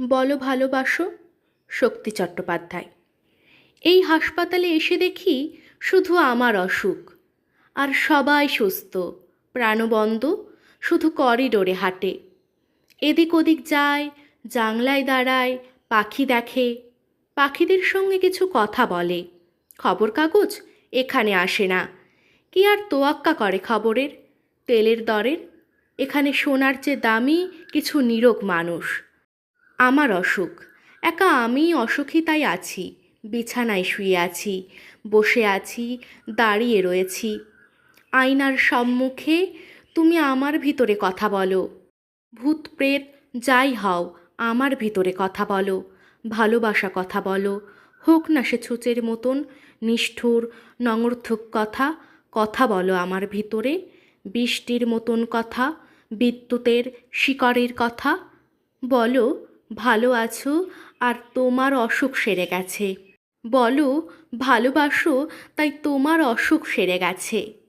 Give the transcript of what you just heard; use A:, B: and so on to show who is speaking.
A: বলো ভালোবাসো, শক্তি চট্টোপাধ্যায়। এই হাসপাতালে এসে দেখি শুধু আমার অসুখ। আর সবাই সুস্থ, প্রাণবন্ত, শুধু করিডোরে হাঁটে। এদিক ওদিক যায় জাংলায় দাঁড়ায়, পাখি দেখে। পাখিদের সঙ্গে কিছু কথা বলে। খবর কাগজ এখানে আসে না। কি আর তোয়াক্কা করে খবরের? তেলের দরের? এখানে সোনার চেয়ে দামি কিছু নিরোগ মানুষ। আমার অসুখ। একা আমি অসুখী তাই আছি, বিছানায় শুয়ে আছি, বসে আছি, দাঁড়িয়ে রয়েছি। আয়নার সম্মুখে তুমি আমার ভিতরে কথা বলো। ভূত প্রেত, যাই হও, আমার ভিতরে কথা বলো। ভালোবাসা কথা বলো। হোক না সে ছুঁচের মতন, নিষ্ঠুর নঙর্থক কথা কথা বলো আমার ভিতরে। বৃষ্টির মতন কথা, বিদ্যুতের শিকড়ের কথা, বলো। ভালো আছো আর তোমার অসুখ সেরে গেছে। বলো ভালোবাসো তাই তোমার অসুখ সেরে গেছে।